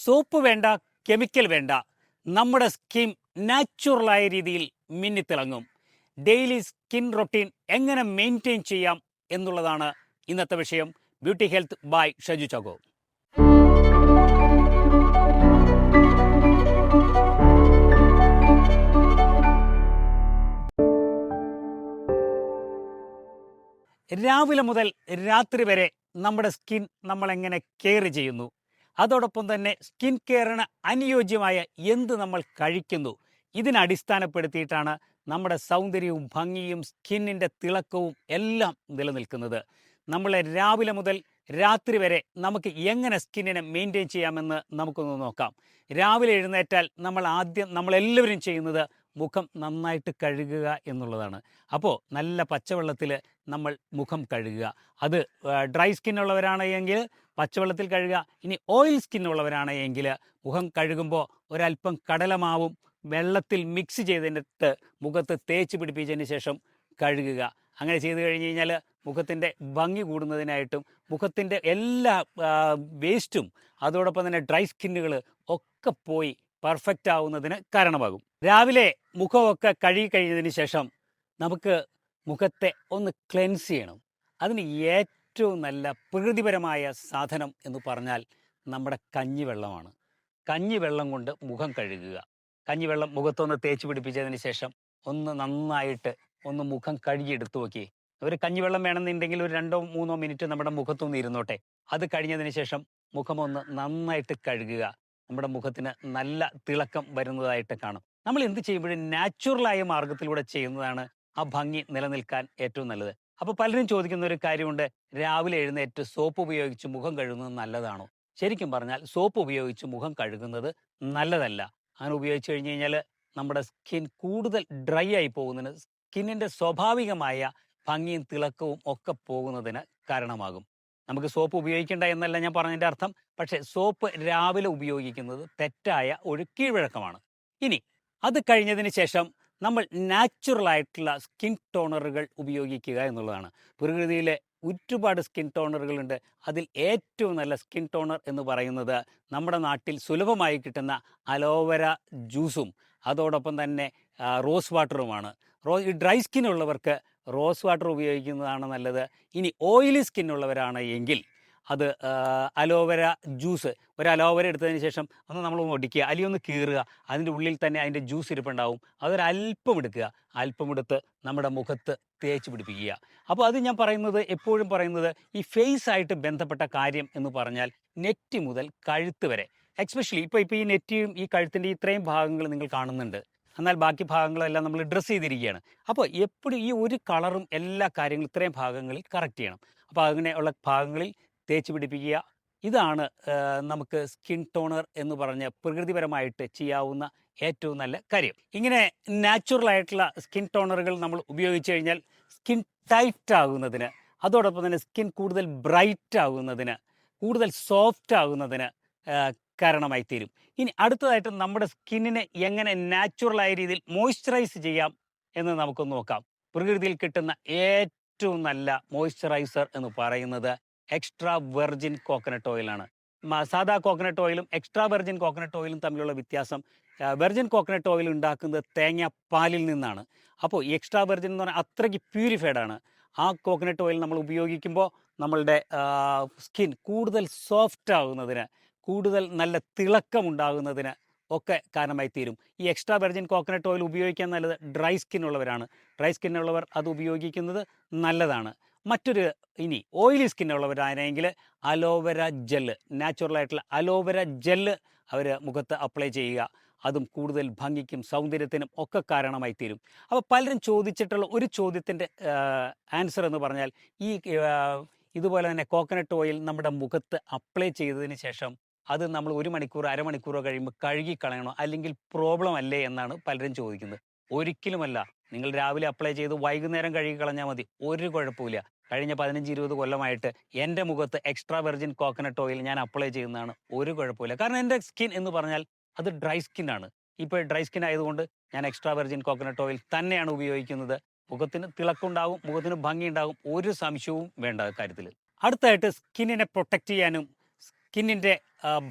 Soap വേണ്ട chemical വേണ്ട. നമ്മുടെ സ്കിൻ നാച്ചുറലായ രീതിയിൽ മിന്നിത്തിളങ്ങും. ഡെയിലി സ്കിൻ റൊട്ടീൻ എങ്ങനെ മെയിന്റെയിൻ ചെയ്യാം എന്നുള്ളതാണ് ഇന്നത്തെ വിഷയം. Beauty health by Shaju Chacko രാവിലെ മുതൽ രാത്രി വരെ നമ്മുടെ സ്കിൻ നമ്മൾ എങ്ങനെ കെയർ ചെയ്യുന്നു? അതോടൊപ്പം തന്നെ സ്കിൻ കെയറിന് അനുയോജ്യമായ എന്ത് നമ്മൾ കഴിക്കുന്നു? ഇതിനടിസ്ഥാനപ്പെടുത്തിയിട്ടാണ് നമ്മുടെ സൗന്ദര്യവും ഭംഗിയും സ്കിന്നിന്റെ തിളക്കവും എല്ലാം നിലനിൽക്കുന്നത്. നമ്മളെ രാവിലെ മുതൽ രാത്രി വരെ നമുക്ക് എങ്ങനെ സ്കിന്നിനെ മെയിന്റെയിൻ ചെയ്യാമെന്ന് നമുക്കൊന്ന് നോക്കാം. രാവിലെ എഴുന്നേറ്റാൽ നമ്മൾ ആദ്യം നമ്മളെല്ലാവരും ചെയ്യുന്നത് മുഖം നന്നായിട്ട് കഴുകുക എന്നുള്ളതാണ്. അപ്പോൾ നല്ല പച്ചവെള്ളത്തിൽ നമ്മൾ മുഖം കഴുകുക. അത് ഡ്രൈ സ്കിൻ ഉള്ളവരാണെങ്കിൽ പച്ചവെള്ളത്തിൽ കഴുകുക. ഇനി ഓയിൽ സ്കിൻ ഉള്ളവരാണെങ്കിൽ മുഖം കഴുകുമ്പോൾ ഒരല്പം കടലമാവും വെള്ളത്തിൽ മിക്സ് ചെയ്തിട്ട് മുഖത്ത് തേച്ച് പിടിപ്പിച്ചതിന് ശേഷം കഴുകുക. അങ്ങനെ ചെയ്തു കഴിഞ്ഞ് കഴിഞ്ഞാൽ മുഖത്തിന്റെ ഭംഗി കൂടുന്നതിനായിട്ടും മുഖത്തിന്റെ എല്ലാ വേസ്റ്റും അതോടൊപ്പം തന്നെ ഡ്രൈ സ്കിന്നുകൾ ഒക്കെ പോയി പെർഫെക്റ്റ് ആവുന്നതിന് കാരണമാകും. രാവിലെ മുഖമൊക്കെ കഴുകി കഴിഞ്ഞതിന് ശേഷം നമുക്ക് മുഖത്തെ ഒന്ന് ക്ലെൻസ് ചെയ്യണം. അതിന് ഏറ്റവും നല്ല പ്രകൃതിപരമായ സാധനം എന്ന് പറഞ്ഞാൽ നമ്മുടെ കഞ്ഞിവെള്ളമാണ്. കഞ്ഞിവെള്ളം കൊണ്ട് മുഖം കഴുകുക. കഞ്ഞിവെള്ളം മുഖത്തൊന്ന് തേച്ച് പിടിപ്പിച്ചതിന് ശേഷം ഒന്ന് നന്നായിട്ട് ഒന്ന് മുഖം കഴുകിയെടുത്തു നോക്കി. ഒരു കഞ്ഞിവെള്ളം വേണമെന്നുണ്ടെങ്കിൽ ഒരു രണ്ടോ മൂന്നോ മിനിറ്റ് നമ്മുടെ മുഖത്തൊന്ന് ഇരുന്നോട്ടെ. അത് കഴിഞ്ഞതിന് ശേഷം മുഖമൊന്ന് നന്നായിട്ട് കഴുകുക. നമ്മുടെ മുഖത്തിന് നല്ല തിളക്കം വരുന്നതായിട്ട് കാണും. നമ്മൾ എന്ത് ചെയ്യുമ്പോഴും നാച്ചുറലായ മാർഗത്തിലൂടെ ചെയ്യുന്നതാണ് ആ ഭംഗി നിലനിൽക്കാൻ ഏറ്റവും നല്ലത്. അപ്പോൾ പലരും ചോദിക്കുന്ന ഒരു കാര്യമുണ്ട്. രാവിലെ എഴുന്നേറ്റ് സോപ്പ് ഉപയോഗിച്ച് മുഖം കഴുകുന്നത് നല്ലതാണോ? ശരിക്കും പറഞ്ഞാൽ സോപ്പ് ഉപയോഗിച്ച് മുഖം കഴുകുന്നത് നല്ലതല്ല. അങ്ങനെ ഉപയോഗിച്ച് കഴിഞ്ഞ് കഴിഞ്ഞാൽ നമ്മുടെ സ്കിൻ കൂടുതൽ ഡ്രൈ ആയി പോകുന്നതിന് സ്കിന്നിന്റെ സ്വാഭാവികമായ ഭംഗിയും തിളക്കവും ഒക്കെ പോകുന്നതിന് കാരണമാകും. നമുക്ക് സോപ്പ് ഉപയോഗിക്കേണ്ട എന്നല്ല ഞാൻ പറഞ്ഞതിന്റെ അർത്ഥം. പക്ഷേ സോപ്പ് രാവിലെ ഉപയോഗിക്കുന്നത് തെറ്റായ ഒരു കീഴ്വഴക്കമാണ്. ഇനി അത് കഴിഞ്ഞതിന് ശേഷം നമ്മൾ നാച്ചുറൽ ആയിട്ടുള്ള സ്കിൻ ടോണറുകൾ ഉപയോഗിക്കുക എന്നുള്ളതാണ്. പ്രകൃതിയിലെ ഒരുപാട് സ്കിൻ ടോണറുകളുണ്ട്. അതിൽ ഏറ്റവും നല്ല സ്കിൻ ടോണർ എന്ന് പറയുന്നത് നമ്മുടെ നാട്ടിൽ സുലഭമായി കിട്ടുന്ന അലോവര ജ്യൂസും. അതോടൊപ്പം തന്നെ റോസ് വാട്ടറുമാണ്. റോ ഈ ഡ്രൈ സ്കിൻ ഉള്ളവർക്ക് റോസ് വാട്ടർ ഉപയോഗിക്കുന്നതാണ് നല്ലത്. ഇനി ഓയിലി സ്കിൻ ഉള്ളവരാണ് എങ്കിൽ അത് അലോവേര ജ്യൂസ്. ഒരു അലോവേര എടുത്തതിന് ശേഷം ഒന്ന് നമ്മൾ ഒടിക്കുക. അല്ലെങ്കിൽ ഒന്ന് കീറുക. അതിന്റെ ഉള്ളിൽ തന്നെ അതിന്റെ ജ്യൂസ് ഇരിപ്പുണ്ടാവും. അതൊരല്പം എടുക്കുക. അല്പം എടുത്ത് നമ്മുടെ മുഖത്ത് തേച്ച് പിടിപ്പിക്കുക. അപ്പോൾ അത് ഞാൻ പറയുന്നത് എപ്പോഴും പറയുന്നത് ഈ ഫേസ് ആയിട്ട് ബന്ധപ്പെട്ട കാര്യം എന്ന് പറഞ്ഞാൽ നെറ്റി മുതൽ കഴുത്ത് വരെ. എക്സ്പെഷ്യലി ഇപ്പോൾ ഇപ്പോൾ ഈ നെറ്റിയും ഈ കഴുത്തിന്റെ ഇത്രയും ഭാഗങ്ങൾ നിങ്ങൾ കാണുന്നുണ്ട്. എന്നാൽ ബാക്കി ഭാഗങ്ങളെല്ലാം നമ്മൾ ഡ്രസ്സ് ചെയ്തിരിക്കുകയാണ്. അപ്പോൾ എപ്പോഴും ഈ ഒരു കളറും എല്ലാ കാര്യങ്ങളും ഇത്രയും ഭാഗങ്ങളിൽ കറക്റ്റ് ചെയ്യണം. അപ്പോൾ അങ്ങനെയുള്ള ഭാഗങ്ങളിൽ തേച്ച് പിടിപ്പിക്കുക. ഇതാണ് നമുക്ക് സ്കിൻ ടോണർ എന്ന് പറഞ്ഞ പ്രകൃതിപരമായിട്ട് ചെയ്യാവുന്ന ഏറ്റവും നല്ല കാര്യം. ഇങ്ങനെ നാച്ചുറലായിട്ടുള്ള സ്കിൻ ടോണറുകൾ നമ്മൾ ഉപയോഗിച്ച് കഴിഞ്ഞാൽ സ്കിൻ ടൈറ്റ് ആകുന്നതിന് അതോടൊപ്പം തന്നെ സ്കിൻ കൂടുതൽ ബ്രൈറ്റ് ആകുന്നതിന് കൂടുതൽ സോഫ്റ്റ് ആകുന്നതിന് കാരണമായി തീരും ഇനി അടുത്തതായിട്ട് നമ്മുടെ സ്കിന്നിനെ എങ്ങനെ നാച്ചുറലായ രീതിയിൽ മോയ്സ്ചറൈസ് ചെയ്യാം എന്ന് നമുക്കൊന്ന് നോക്കാം. പ്രകൃതിയിൽ കിട്ടുന്ന ഏറ്റവും നല്ല മോയ്സ്ചറൈസർ എന്ന് പറയുന്നത് എക്സ്ട്രാ വെർജിൻ കോക്കനട്ട് ഓയിലാണ് സാധാ കോക്കനട്ട് ഓയിലും എക്സ്ട്രാ വെർജിൻ കോക്കനട്ട് ഓയിലും തമ്മിലുള്ള വ്യത്യാസം വെർജിൻ കോക്കനട്ട് ഓയിൽ ഉണ്ടാക്കുന്നത് തേങ്ങ പാലിൽ നിന്നാണ് അപ്പോൾ എക്സ്ട്രാ വെർജിൻ എന്ന് പറഞ്ഞാൽ അത്രയ്ക്ക് പ്യൂരിഫൈഡ് ആണ്. ആ കോക്കനട്ട് ഓയിൽ നമ്മൾ ഉപയോഗിക്കുമ്പോൾ നമ്മളുടെ സ്കിൻ കൂടുതൽ സോഫ്റ്റ് ആകുന്നതിന് കൂടുതൽ നല്ല തിളക്കം ഉണ്ടാകുന്നതിന് ഒക്കെ കാരണമായി തീരും ഈ എക്സ്ട്രാ വെർജിൻ കോക്കനട്ട് ഓയിൽ ഉപയോഗിക്കാൻ നല്ലത് ഡ്രൈ സ്കിൻ ഉള്ളവരാണ്. ഡ്രൈ സ്കിൻ ഉള്ളവർ അത് ഉപയോഗിക്കുന്നത് നല്ലതാണ്. മറ്റൊരു ഇനി ഓയിലി സ്കിൻ ഉള്ളവരാണെങ്കിൽ അലോവര ജെല്ല് നാച്ചുറൽ ആയിട്ടുള്ള അലോവര ജെല്ല് അവർ മുഖത്ത് അപ്ലൈ ചെയ്യുക. അതും കൂടുതൽ ഭംഗിക്കും സൗന്ദര്യത്തിനും ഒക്കെ കാരണമായി തീരും അപ്പോൾ പലരും ചോദിച്ചിട്ടുള്ള ഒരു ചോദ്യത്തിന്റെ ആൻസർ എന്ന് പറഞ്ഞാൽ ഈ ഇതുപോലെ തന്നെ കോക്കനട്ട് ഓയിൽ നമ്മുടെ മുഖത്ത് അപ്ലൈ ചെയ്തതിന് ശേഷം അത് നമ്മൾ ഒരു മണിക്കൂർ അരമണിക്കൂറോ കഴിയുമ്പോൾ കഴുകി കളയണോ അല്ലെങ്കിൽ പ്രോബ്ലം അല്ലേ എന്നാണ് പലരും ചോദിക്കുന്നത്. ഒരിക്കലുമല്ല. നിങ്ങൾ രാവിലെ അപ്ലൈ ചെയ്ത് വൈകുന്നേരം കഴുകി കളഞ്ഞാൽ മതി. ഒരു കുഴപ്പമില്ല കഴിഞ്ഞ പതിനഞ്ച് ഇരുപത് കൊല്ലമായിട്ട് എന്റെ മുഖത്ത് എക്സ്ട്രാ വെർജിൻ കോക്കനട്ട് ഓയിൽ ഞാൻ അപ്ലൈ ചെയ്യുന്നതാണ്. ഒരു കുഴപ്പമില്ല കാരണം എന്റെ സ്കിൻ എന്ന് പറഞ്ഞാൽ അത് ഡ്രൈ സ്കിൻ ആണ്. ഇപ്പോൾ ഡ്രൈ സ്കിൻ ആയതുകൊണ്ട് ഞാൻ എക്സ്ട്രാ വെർജിൻ കോക്കനട്ട് ഓയിൽ തന്നെയാണ് ഉപയോഗിക്കുന്നത്. മുഖത്തിന് തിളക്കുണ്ടാകും മുഖത്തിന് ഭംഗിയുണ്ടാകും ഒരു സംശയവും വേണ്ട കാര്യത്തിൽ. അടുത്തായിട്ട് സ്കിന്നിനെ പ്രൊട്ടക്റ്റ് ചെയ്യാനും സ്കിന്നിന്റെ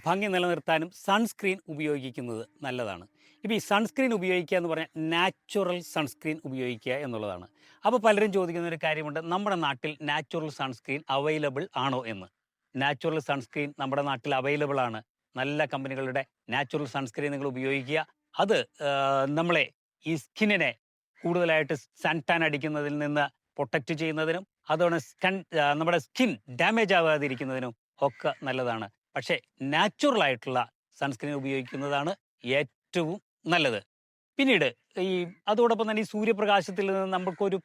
ഭംഗി നിലനിർത്താനും സൺസ്ക്രീൻ ഉപയോഗിക്കുന്നത് നല്ലതാണ്. ഇപ്പോൾ ഈ സൺസ്ക്രീൻ ഉപയോഗിക്കുക എന്ന് പറഞ്ഞാൽ നാച്ചുറൽ സൺസ്ക്രീൻ ഉപയോഗിക്കുക എന്നുള്ളതാണ്. അപ്പോൾ പലരും ചോദിക്കുന്ന ഒരു കാര്യമുണ്ട് നമ്മുടെ നാട്ടിൽ നാച്ചുറൽ സൺസ്ക്രീൻ അവൈലബിൾ ആണോ എന്ന്? നാച്ചുറൽ സൺസ്ക്രീൻ നമ്മുടെ നാട്ടിൽ അവൈലബിൾ ആണ്. നല്ല കമ്പനികളുടെ നാച്ചുറൽ സൺസ്ക്രീൻ നിങ്ങൾ ഉപയോഗിക്കുക. അത് നമ്മളെ ഈ സ്കിന്നിനെ കൂടുതലായിട്ട് സൺടാൻ അടിക്കുന്നതിൽ നിന്ന് പ്രൊട്ടക്റ്റ് ചെയ്യുന്നതിനും അതുകൊണ്ട് നമ്മുടെ സ്കിൻ ഡാമേജ് ആവാതിരിക്കുന്നതിനും ഒക്കെ നല്ലതാണ്. പക്ഷേ നാച്ചുറൽ ആയിട്ടുള്ള സൺസ്ക്രീൻ ഉപയോഗിക്കുന്നതാണ് ഏറ്റവും നല്ലത്. പിന്നീട് ഈ അതോടൊപ്പം തന്നെ ഈ സൂര്യപ്രകാശത്തിൽ നിന്ന് നമുക്കൊരു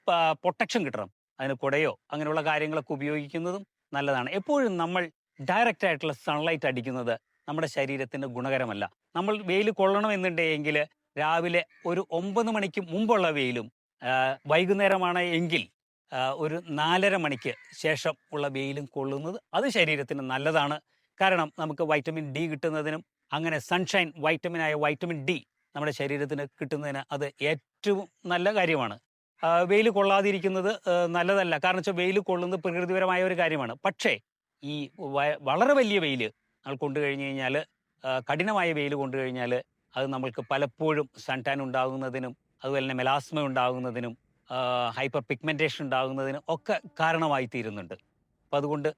പ്രൊട്ടക്ഷൻ കിട്ടണം. അതിന് കുടയോ അങ്ങനെയുള്ള കാര്യങ്ങളൊക്കെ ഉപയോഗിക്കുന്നതും നല്ലതാണ്. എപ്പോഴും നമ്മൾ ഡയറക്റ്റ് ആയിട്ടുള്ള സൺലൈറ്റ് അടിക്കുന്നത് നമ്മുടെ ശരീരത്തിന് ഗുണകരമല്ല. നമ്മൾ വെയിൽ കൊള്ളണമെന്നുണ്ടെങ്കിൽ രാവിലെ ഒരു ഒമ്പത് മണിക്ക് മുമ്പുള്ള വെയിലും വൈകുന്നേരമാണ് എങ്കിൽ ഒരു നാലര മണിക്ക് ശേഷം ഉള്ള വെയിലും കൊള്ളുന്നത് അത് ശരീരത്തിന് നല്ലതാണ്. കാരണം നമുക്ക് വൈറ്റമിൻ ഡി കിട്ടുന്നതിനും അങ്ങനെ സൺഷൈൻ വൈറ്റമിനായ വൈറ്റമിൻ ഡി നമ്മുടെ ശരീരത്തിന് കിട്ടുന്നതിന് അത് ഏറ്റവും നല്ല കാര്യമാണ്. വെയിൽ കൊള്ളാതിരിക്കുന്നത് നല്ലതല്ല. കാരണം വെച്ചാൽ വെയിൽ കൊള്ളുന്നത് പ്രകൃതിപരമായ ഒരു കാര്യമാണ്. പക്ഷേ ഈ വളരെ വലിയ വെയിൽ നമ്മൾ കൊണ്ടു കഴിഞ്ഞു കഴിഞ്ഞാൽ കഠിനമായ വെയിൽ കൊണ്ടു കഴിഞ്ഞാൽ അത് നമ്മൾക്ക് പലപ്പോഴും സൺ ടാൻ ഉണ്ടാകുന്നതിനും അതുപോലെ തന്നെ മെലാസ്മ ഉണ്ടാകുന്നതിനും ഹൈപ്പർ പിഗ്മെന്റേഷൻ ഉണ്ടാകുന്നതിന് ഒക്കെ കാരണമായി തീരുന്നുണ്ട് അപ്പം അതുകൊണ്ട്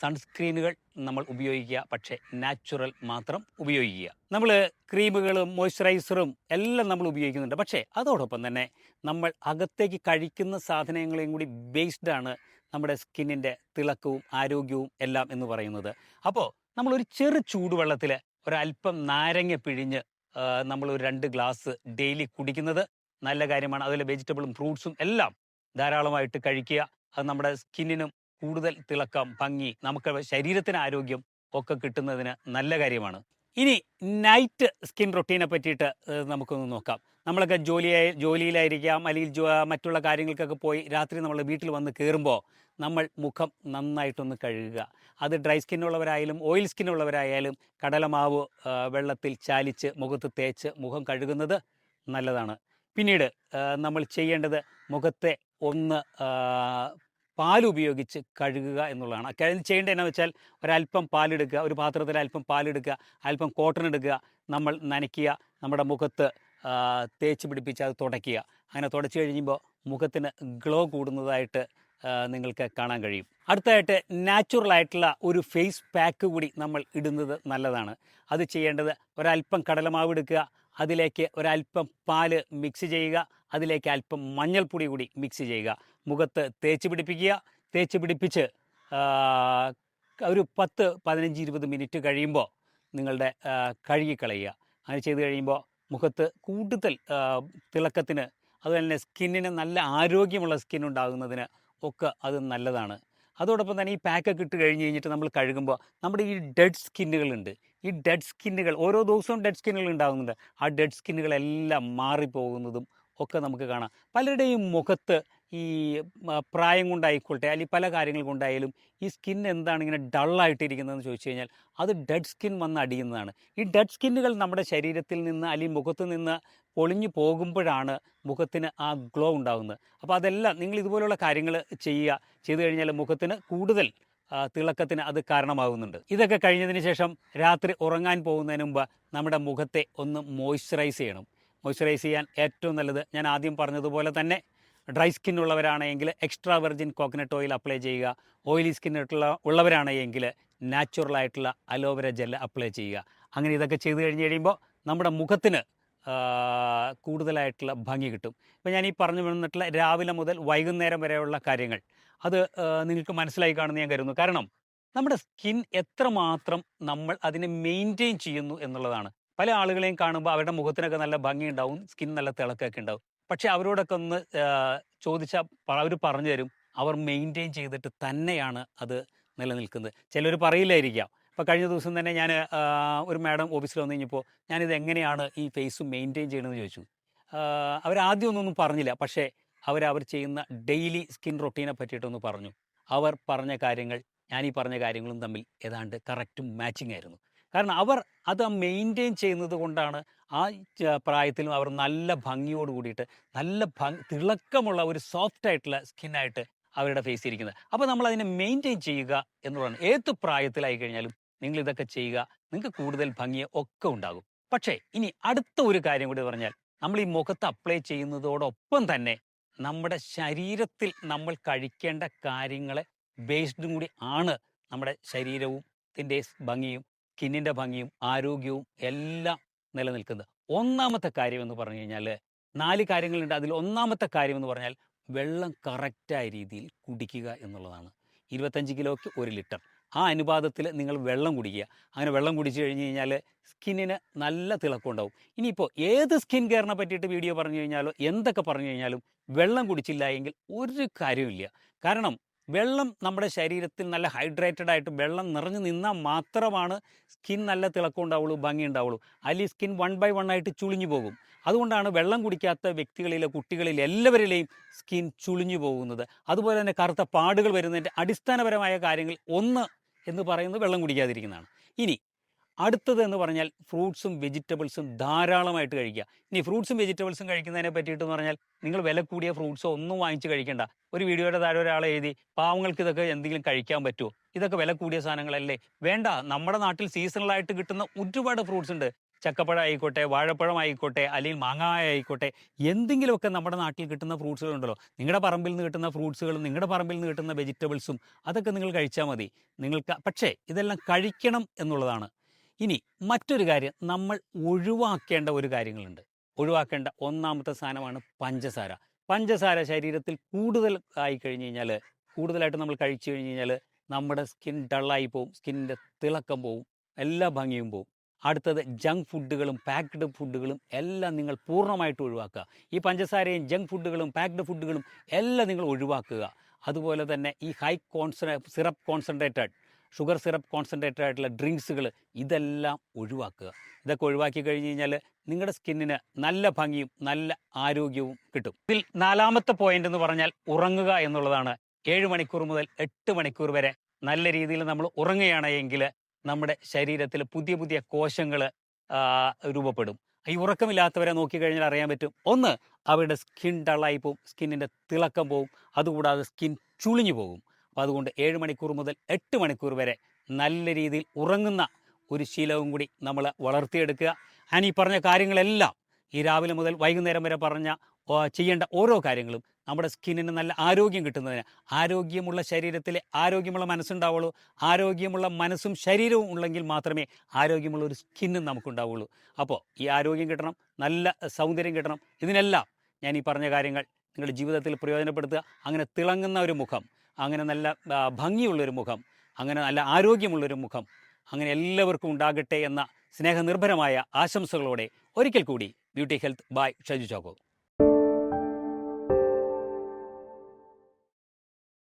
സൺസ്ക്രീനുകൾ നമ്മൾ ഉപയോഗിക്കുക പക്ഷേ നാച്ചുറൽ മാത്രം ഉപയോഗിക്കുക. നമ്മൾ ക്രീമുകളും മോയ്സ്ചറൈസറും എല്ലാം നമ്മൾ ഉപയോഗിക്കുന്നുണ്ട്. പക്ഷേ അതോടൊപ്പം തന്നെ നമ്മൾ അകത്തേക്ക് കഴിക്കുന്ന സാധനങ്ങളെയും കൂടി ബേസ്ഡ് ആണ് നമ്മുടെ സ്കിന്നിന്റെ തിളക്കവും ആരോഗ്യവും എല്ലാം എന്ന് പറയുന്നത്. അപ്പോൾ നമ്മളൊരു ചെറു ചൂടുവെള്ളത്തിൽ ഒരല്പം നാരങ്ങ പിഴിഞ്ഞ് നമ്മൾ ഒരു രണ്ട് ഗ്ലാസ് ഡെയിലി കുടിക്കുന്നത് നല്ല കാര്യമാണ്. അതുപോലെ വെജിറ്റബിളും ഫ്രൂട്ട്സും എല്ലാം ധാരാളമായിട്ട് കഴിക്കുക. അത് നമ്മുടെ സ്കിന്നിനും കൂടുതൽ തിളക്കം ഭംഗി നമുക്ക് ശരീരത്തിന് ആരോഗ്യം ഒക്കെ കിട്ടുന്നതിന് നല്ല കാര്യമാണ്. ഇനി നൈറ്റ് സ്കിൻ റൊട്ടീനെ പറ്റിയിട്ട് നമുക്കൊന്ന് നോക്കാം. നമ്മളൊക്കെ ജോലിയായി ജോലിയിലായിരിക്കാം അല്ലെങ്കിൽ മറ്റുള്ള കാര്യങ്ങൾക്കൊക്കെ പോയി രാത്രി നമ്മൾ വീട്ടിൽ വന്ന് കയറുമ്പോൾ നമ്മൾ മുഖം നന്നായിട്ടൊന്ന് കഴുകുക. അത് ഡ്രൈ സ്കിന്നുള്ളവരായാലും ഓയിൽ സ്കിന്നുള്ളവരായാലും കടലമാവ് വെള്ളത്തിൽ ചാലിച്ച് മുഖത്ത് തേച്ച് മുഖം കഴുകുന്നത് നല്ലതാണ്. പിന്നീട് നമ്മൾ ചെയ്യേണ്ടത് മുഖത്തെ ഒന്ന് പാൽ ഉപയോഗിച്ച് കഴുകുക എന്നുള്ളതാണ്. കഴിഞ്ഞ് ചെയ്യേണ്ടത് എന്നാ വെച്ചാൽ ഒരല്പം പാലെടുക്കുക ഒരു പാത്രത്തിൽ അല്പം പാലെടുക്കുക അല്പം കോട്ടൺ എടുക്കുക നമ്മൾ നനയ്ക്കുക നമ്മുടെ മുഖത്ത് തേച്ച് പിടിപ്പിച്ച് അത് തുടയ്ക്കുക. അങ്ങനെ തുടച്ചു കഴിയുമ്പോൾ മുഖത്തിന് ഗ്ലോ കൂടുന്നതായിട്ട് നിങ്ങൾക്ക് കാണാൻ കഴിയും. അടുത്തതായിട്ട് നാച്ചുറൽ ആയിട്ടുള്ള ഒരു ഫേസ് പാക്ക് കൂടി നമ്മൾ ഇടുന്നത് നല്ലതാണ്. അത് ചെയ്യേണ്ടത് ഒരല്പം കടലമാവ് എടുക്കുക അതിലേക്ക് ഒരല്പം പാൽ മിക്സ് ചെയ്യുക. അതിലേക്ക് അല്പം മഞ്ഞൾപ്പൊടി കൂടി മിക്സ് ചെയ്യുക. മുഖത്ത് തേച്ച് പിടിപ്പിക്കുക. തേച്ച് പിടിപ്പിച്ച് ഒരു പത്ത് പതിനഞ്ച് ഇരുപത് മിനിറ്റ് കഴിയുമ്പോൾ നിങ്ങളുടെ കഴുകിക്കളയുക. അങ്ങനെ ചെയ്ത് കഴിയുമ്പോൾ മുഖത്ത് കൂടുതൽ തിളക്കത്തിന് അതുപോലെ തന്നെ സ്കിന്നിന് നല്ല ആരോഗ്യമുള്ള സ്കിൻ ഉണ്ടാകുന്നതിന് ഒക്കെ അത് നല്ലതാണ്. അതോടൊപ്പം തന്നെ ഈ പാക്കൊക്കെ ഇട്ട് കഴിഞ്ഞ് കഴിഞ്ഞിട്ട് നമ്മൾ കഴുകുമ്പോൾ നമ്മുടെ ഈ ഡെഡ് സ്കിന്നുകളുണ്ട് ഈ ഡെഡ് സ്കിന്നുകൾ ഓരോ ദിവസവും ഡെഡ് സ്കിന്നുകൾ ഉണ്ടാകുന്നുണ്ട് ആ ഡെഡ് സ്കിന്നുകളെല്ലാം മാറിപ്പോകുന്നതും ഒക്കെ നമുക്ക് കാണാം. പലരുടെയും മുഖത്ത് ഈ പ്രായം കൊണ്ടായിക്കോട്ടെ അല്ലെങ്കിൽ പല കാര്യങ്ങൾ കൊണ്ടായാലും ഈ സ്കിൻ എന്താണ് ഇങ്ങനെ ഡള്ളായിട്ടിരിക്കുന്നതെന്ന് ചോദിച്ചു കഴിഞ്ഞാൽ അത് ഡെഡ് സ്കിൻ വന്ന് അടിയുന്നതാണ്. ഈ ഡെഡ് സ്കിന്നുകൾ നമ്മുടെ ശരീരത്തിൽ നിന്ന് അല്ലെങ്കിൽ മുഖത്ത് നിന്ന് പൊളിഞ്ഞു പോകുമ്പോഴാണ് മുഖത്തിന് ആ ഗ്ലോ ഉണ്ടാകുന്നത്. അപ്പോൾ അതെല്ലാം നിങ്ങൾ ഇതുപോലുള്ള കാര്യങ്ങൾ ചെയ്യുക. ചെയ്തു കഴിഞ്ഞാൽ മുഖത്തിന് കൂടുതൽ തിളക്കത്തിന് അത് കാരണമാകുന്നുണ്ട്. ഇതൊക്കെ കഴിഞ്ഞതിന് ശേഷം രാത്രി ഉറങ്ങാൻ പോകുന്നതിന് മുമ്പ് നമ്മുടെ മുഖത്തെ ഒന്ന് മോയ്സ്ചറൈസ് ചെയ്യണം. മോയ്സ്ചറൈസ് ചെയ്യാൻ ഏറ്റവും നല്ലത് ഞാൻ ആദ്യം പറഞ്ഞതുപോലെ തന്നെ ഡ്രൈ സ്കിൻ ഉള്ളവരാണെങ്കിൽ extra virgin coconut oil apply ചെയ്യുക. ഓയിലി സ്കിൻ ഉള്ളവരാണെങ്കിൽ നാച്ചുറൽ ആയിട്ടുള്ള അലോവേര ജെല്ല് അപ്ലൈ ചെയ്യുക. അങ്ങനെ ഇതൊക്കെ ചെയ്ത് കഴിഞ്ഞ് കഴിയുമ്പോൾ നമ്മുടെ മുഖത്തിന് കൂടുതലായിട്ടുള്ള ഭംഗി കിട്ടും. ഇപ്പം ഞാൻ ഈ പറഞ്ഞു വന്നിട്ടുള്ള രാവിലെ മുതൽ വൈകുന്നേരം വരെയുള്ള കാര്യങ്ങൾ അത് നിങ്ങൾക്ക് മനസ്സിലായി കാണുന്ന ഞാൻ കരുതുന്നു. കാരണം നമ്മുടെ സ്കിൻ എത്രമാത്രം നമ്മൾ അതിനെ മെയിന്റെയിൻ ചെയ്യുന്നു എന്നുള്ളതാണ്. പല ആളുകളെയും കാണുമ്പോൾ അവരുടെ മുഖത്തിനൊക്കെ നല്ല ഭംഗി ഉണ്ടാവും സ്കിൻ നല്ല തിളക്കമൊക്കെ ഉണ്ടാവും. പക്ഷെ അവരോടൊക്കെ ഒന്ന് ചോദിച്ചാൽ അവർ പറഞ്ഞു തരും അവർ മെയിന്റെയിൻ ചെയ്തിട്ട് തന്നെയാണ് അത് നിലനിൽക്കുന്നത്. ചിലർ പറയില്ലായിരിക്കാം അപ്പോൾ കഴിഞ്ഞ ദിവസം തന്നെ ഞാൻ ഒരു മാഡം ഓഫീസിൽ വന്നു കഴിഞ്ഞപ്പോൾ ഞാനിത് എങ്ങനെയാണ് ഈ ഫേസ് മെയിന്റെയിൻ ചെയ്യണമെന്ന് ചോദിച്ചു. അവർ ആദ്യം ഒന്നും പറഞ്ഞില്ല. പക്ഷേ അവർ അവർ ചെയ്യുന്ന ഡെയിലി സ്കിൻ റൊട്ടീനെ പറ്റിയിട്ടൊന്ന് പറഞ്ഞു. അവർ പറഞ്ഞ കാര്യങ്ങൾ ഞാൻ ഈ പറഞ്ഞ കാര്യങ്ങളും തമ്മിൽ ഏതാണ്ട് കറക്റ്റും മാച്ചിങ് ആയിരുന്നു. കാരണം അവർ അത് മെയിന്റെയിൻ ചെയ്യുന്നത് കൊണ്ടാണ് ആ പ്രായത്തിലും അവർ നല്ല ഭംഗിയോട് കൂടിയിട്ട് നല്ല ഭംഗി തിളക്കമുള്ള ഒരു സോഫ്റ്റ് ആയിട്ടുള്ള സ്കിന്നായിട്ട് അവരുടെ ഫേസ് ഇരിക്കുന്നത്. അപ്പോൾ നമ്മൾ അതിനെ മെയിന്റെയിൻ ചെയ്യുക എന്നുള്ളതാണ്. ഏത് പ്രായത്തിലായി കഴിഞ്ഞാലും നിങ്ങൾ ഇതൊക്കെ ചെയ്യുക. നിങ്ങൾക്ക് കൂടുതൽ ഭംഗി ഒക്കെ ഉണ്ടാകും. പക്ഷേ ഇനി അടുത്ത ഒരു കാര്യം കൂടി പറഞ്ഞാൽ നമ്മൾ ഈ മുഖത്ത് അപ്ലൈ ചെയ്യുന്നതോടൊപ്പം തന്നെ നമ്മുടെ ശരീരത്തിൽ നമ്മൾ കഴിക്കേണ്ട കാര്യങ്ങളെ ബേസ്ഡും കൂടി ആണ് നമ്മുടെ ശരീരവും ത്തിന്റെ ഭംഗിയും സ്കിന്നിന്റെ ഭംഗിയും ആരോഗ്യവും എല്ലാം നിലനിൽക്കുന്നത്. ഒന്നാമത്തെ കാര്യം എന്ന് പറഞ്ഞു കഴിഞ്ഞാൽ നാല് കാര്യങ്ങളുണ്ട്. അതിൽ ഒന്നാമത്തെ കാര്യം എന്ന് പറഞ്ഞാൽ വെള്ളം കറക്റ്റായ രീതിയിൽ കുടിക്കുക എന്നുള്ളതാണ്. ഇരുപത്തഞ്ച് കിലോയ്ക്ക് ഒരു ലിറ്റർ. ആ അനുപാതത്തിൽ നിങ്ങൾ വെള്ളം കുടിക്കുക. അങ്ങനെ വെള്ളം കുടിച്ചു കഴിഞ്ഞ് കഴിഞ്ഞാൽ സ്കിന്നിന് നല്ല തിളക്കമുണ്ടാവും. ഇനിയിപ്പോൾ ഏത് സ്കിൻ കെയറിനെ പറ്റിയിട്ട് വീഡിയോ പറഞ്ഞു കഴിഞ്ഞാലോ എന്തൊക്കെ പറഞ്ഞു കഴിഞ്ഞാലും വെള്ളം കുടിച്ചില്ല എങ്കിൽ ഒരു കാര്യമില്ല കാരണം വെള്ളം നമ്മുടെ ശരീരത്തിൽ നല്ല ഹൈഡ്രേറ്റഡ് ആയിട്ട് വെള്ളം നിറഞ്ഞു നിന്നാൽ മാത്രമാണ് സ്കിൻ നല്ല തിളക്കം ഉണ്ടാവുള്ളൂ ഭംഗി ഉണ്ടാവുള്ളൂ. അല്ലെങ്കിൽ സ്കിൻ വൺ ബൈ വൺ ആയിട്ട് ചുളിഞ്ഞു പോകും. അതുകൊണ്ടാണ് വെള്ളം കുടിക്കാത്ത വ്യക്തികളിലെ കുട്ടികളിൽ എല്ലാവരിലെയും സ്കിൻ ചുളിഞ്ഞു പോകുന്നത്. അതുപോലെ തന്നെ കറുത്ത പാടുകൾ വരുന്നതിന്റെ അടിസ്ഥാനപരമായ കാര്യങ്ങൾ ഒന്ന് എന്ന് പറയുന്നത് വെള്ളം കുടിക്കാതിരിക്കുന്നതാണ്. ഇനി അടുത്തത് എന്ന് പറഞ്ഞാൽ ഫ്രൂട്ട്സും വെജിറ്റബിൾസും ധാരാളമായിട്ട് കഴിക്കുക. ഇനി ഫ്രൂട്ട്സും വെജിറ്റബിൾസും കഴിക്കുന്നതിനെ പറ്റിയിട്ട് പറഞ്ഞാൽ നിങ്ങൾ വില കൂടിയ ഫ്രൂട്ട്സോ ഒന്നും വാങ്ങിച്ച് കഴിക്കേണ്ട. ഒരു വീഡിയോയുടെ താഴെ ഒരാളെ എഴുതി പാവങ്ങൾക്ക് ഇതൊക്കെ എന്തെങ്കിലും കഴിക്കാൻ പറ്റുമോ? ഇതൊക്കെ വില കൂടിയ സാധനങ്ങളല്ലേ? വേണ്ട നമ്മുടെ നാട്ടിൽ സീസണലായിട്ട് കിട്ടുന്ന ഒരുപാട് ഫ്രൂട്ട്സ് ഉണ്ട്. ചക്കപ്പഴം ആയിക്കോട്ടെ വാഴപ്പഴം ആയിക്കോട്ടെ അല്ലെങ്കിൽ മാങ്ങായ ആയിക്കോട്ടെ എന്തെങ്കിലുമൊക്കെ നമ്മുടെ നാട്ടിൽ കിട്ടുന്ന ഫ്രൂട്ട്സുകൾ ഉണ്ടല്ലോ. നിങ്ങളുടെ പറമ്പിൽ നിന്ന് കിട്ടുന്ന ഫ്രൂട്ട്സുകളും നിങ്ങളുടെ പറമ്പിൽ നിന്ന് കിട്ടുന്ന വെജിറ്റബിൾസും അതൊക്കെ നിങ്ങൾ കഴിച്ചാൽ മതി. നിങ്ങൾക്ക് പക്ഷേ ഇതെല്ലാം കഴിക്കണം എന്നുള്ളതാണ്. ഇനി മറ്റൊരു കാര്യം നമ്മൾ ഒഴിവാക്കേണ്ട ഒരു കാര്യങ്ങളുണ്ട്. ഒഴിവാക്കേണ്ട ഒന്നാമത്തെ സാധനമാണ് പഞ്ചസാര. പഞ്ചസാര ശരീരത്തിൽ കൂടുതൽ ആയി കഴിഞ്ഞ് കഴിഞ്ഞാൽ കൂടുതലായിട്ട് നമ്മൾ കഴിച്ചു കഴിഞ്ഞ് കഴിഞ്ഞാൽ നമ്മുടെ സ്കിൻ ഡള്ളായി പോവും സ്കിന്നിന്റെ തിളക്കം പോവും എല്ലാ ഭംഗിയും പോവും. അടുത്തത് ജങ്ക് ഫുഡുകളും പാക്ക്ഡ് ഫുഡുകളും എല്ലാം നിങ്ങൾ പൂർണമായിട്ട് ഒഴിവാക്കുക. ഈ പഞ്ചസാരയും ജങ്ക് ഫുഡുകളും പാക്ക്ഡ് ഫുഡുകളും എല്ലാം നിങ്ങൾ ഒഴിവാക്കുക. അതുപോലെ തന്നെ ഈ high കോൺസെൻ syrup concentrated sugar syrup concentrated ആയിട്ടുള്ള ഡ്രിങ്ക്സുകൾ ഇതെല്ലാം ഒഴിവാക്കുക. ഇതൊക്കെ ഒഴിവാക്കി കഴിഞ്ഞ് കഴിഞ്ഞാൽ നിങ്ങളുടെ സ്കിന്നിന് നല്ല ഭംഗിയും നല്ല ആരോഗ്യവും കിട്ടും. ഇതിൽ നാലാമത്തെ പോയിന്റ് എന്ന് പറഞ്ഞാൽ ഉറങ്ങുക എന്നുള്ളതാണ്. ഏഴ് മണിക്കൂർ മുതൽ എട്ട് മണിക്കൂർ വരെ നല്ല രീതിയിൽ നമ്മൾ ഉറങ്ങുകയാണ് എങ്കിൽ നമ്മുടെ ശരീരത്തിൽ പുതിയ പുതിയ കോശങ്ങൾ രൂപപ്പെടും. ഈ ഉറക്കമില്ലാത്തവരെ നോക്കിക്കഴിഞ്ഞാൽ അറിയാൻ പറ്റും. ഒന്ന് അവരുടെ സ്കിൻ ഡള്ളായി പോവും സ്കിന്നിന്റെ തിളക്കം പോവും അതുകൂടാതെ സ്കിൻ ചുളിഞ്ഞു പോകും. അപ്പോൾ അതുകൊണ്ട് ഏഴ് മണിക്കൂർ മുതൽ എട്ട് മണിക്കൂർ വരെ നല്ല രീതിയിൽ ഉറങ്ങുന്ന ഒരു ശീലവും കൂടി നമ്മൾ വളർത്തിയെടുക്കുക. ഞാൻ ഈ പറഞ്ഞ കാര്യങ്ങളെല്ലാം ഈ രാവിലെ മുതൽ വൈകുന്നേരം വരെ പറഞ്ഞ ചെയ്യേണ്ട ഓരോ കാര്യങ്ങളും നമ്മുടെ സ്കിന്നിന് നല്ല ആരോഗ്യം കിട്ടുന്നതിന്. ആരോഗ്യമുള്ള ശരീരത്തിൽ ആരോഗ്യമുള്ള മനസ്സുണ്ടാവുള്ളൂ. ആരോഗ്യമുള്ള മനസ്സും ശരീരവും ഉള്ളെങ്കിൽ മാത്രമേ ആരോഗ്യമുള്ള ഒരു സ്കിന്നും നമുക്കുണ്ടാവുള്ളൂ. അപ്പോൾ ഈ ആരോഗ്യം കിട്ടണം നല്ല സൗന്ദര്യം കിട്ടണം. ഇതിനെല്ലാം ഞാൻ ഈ പറഞ്ഞ കാര്യങ്ങൾ നിങ്ങളുടെ ജീവിതത്തിൽ പ്രയോജനപ്പെടുത്തുക. അങ്ങനെ തിളങ്ങുന്ന ഒരു മുഖം അങ്ങനെ നല്ല ഭംഗിയുള്ളൊരു മുഖം അങ്ങനെ നല്ല ആരോഗ്യമുള്ളൊരു മുഖം അങ്ങനെ എല്ലാവർക്കും ഉണ്ടാകട്ടെ എന്ന സ്നേഹനിർഭരമായ ആശംസകളോടെ ഒരിക്കൽ കൂടി beauty health by Shaju Chacko.